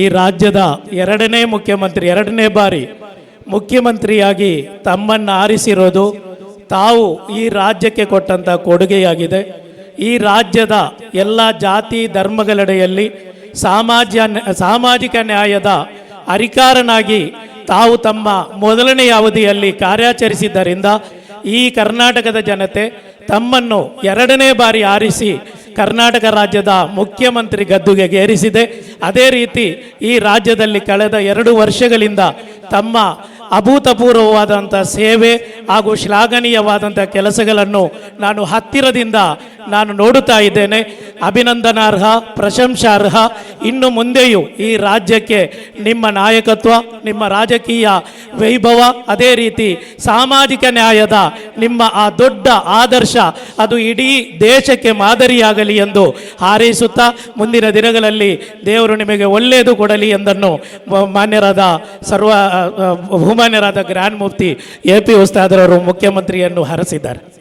ಈ ರಾಜ್ಯದ ಎರಡನೇ ಮುಖ್ಯಮಂತ್ರಿ, ಎರಡನೇ ಬಾರಿ ಮುಖ್ಯಮಂತ್ರಿಯಾಗಿ ತಮ್ಮನ್ನು ಆರಿಸಿರೋದು ತಾವು ಈ ರಾಜ್ಯಕ್ಕೆ ಕೊಟ್ಟಂಥ ಕೊಡುಗೆಯಾಗಿದೆ. ಈ ರಾಜ್ಯದ ಎಲ್ಲ ಜಾತಿ ಧರ್ಮಗಳೆಡೆಯಲ್ಲಿ ಸಾಮಾಜ ಸಾಮಾಜಿಕ ನ್ಯಾಯದ ಅರಿಕಾರನಾಗಿ ತಾವು ತಮ್ಮ ಮೊದಲನೆಯ ಅವಧಿಯಲ್ಲಿ ಕಾರ್ಯಾಚರಿಸಿದ್ದರಿಂದ ಈ ಕರ್ನಾಟಕದ ಜನತೆ ತಮ್ಮನ್ನು ಎರಡನೇ ಬಾರಿ ಆರಿಸಿ ಕರ್ನಾಟಕ ರಾಜ್ಯದ ಮುಖ್ಯಮಂತ್ರಿ ಗದ್ದುಗೆ ಏರಿಸಿದೆ. ಅದೇ ರೀತಿ ಈ ರಾಜ್ಯದಲ್ಲಿ ಕಳೆದ ಎರಡು ವರ್ಷಗಳಿಂದ ತಮ್ಮ ಅಭೂತಪೂರ್ವವಾದಂಥ ಸೇವೆ ಹಾಗೂ ಶ್ಲಾಘನೀಯವಾದಂಥ ಕೆಲಸಗಳನ್ನು ನಾನು ಹತ್ತಿರದಿಂದ ನಾನು ನೋಡುತ್ತಾ ಇದ್ದೇನೆ. ಅಭಿನಂದನಾರ್ಹ, ಪ್ರಶಂಸಾರ್ಹ. ಇನ್ನು ಮುಂದೆಯೂ ಈ ರಾಜ್ಯಕ್ಕೆ ನಿಮ್ಮ ನಾಯಕತ್ವ, ನಿಮ್ಮ ರಾಜಕೀಯ ವೈಭವ ಅದೇ ರೀತಿ ಸಾಮಾಜಿಕ ನ್ಯಾಯದ ನಿಮ್ಮ ಆ ದೊಡ್ಡ ಆದರ್ಶ ಅದು ಇಡೀ ದೇಶಕ್ಕೆ ಮಾದರಿಯಾಗಲಿ ಎಂದು ಹಾರೈಸುತ್ತಾ ಮುಂದಿನ ದಿನಗಳಲ್ಲಿ ದೇವರು ನಿಮಗೆ ಒಳ್ಳೆಯದು ಕೊಡಲಿ ಎಂದನ್ನು ಮಾನ್ಯರಾದ ಸರ್ವ ಬಹುಮಾನ್ಯರಾದ ಗ್ರ್ಯಾಂಡ್ ಮೂರ್ತಿ ಎ ಪಿ ಉಸ್ತಾದ್ರವರು ಮುಖ್ಯಮಂತ್ರಿಯನ್ನು ಹರಸಿದ್ದಾರೆ.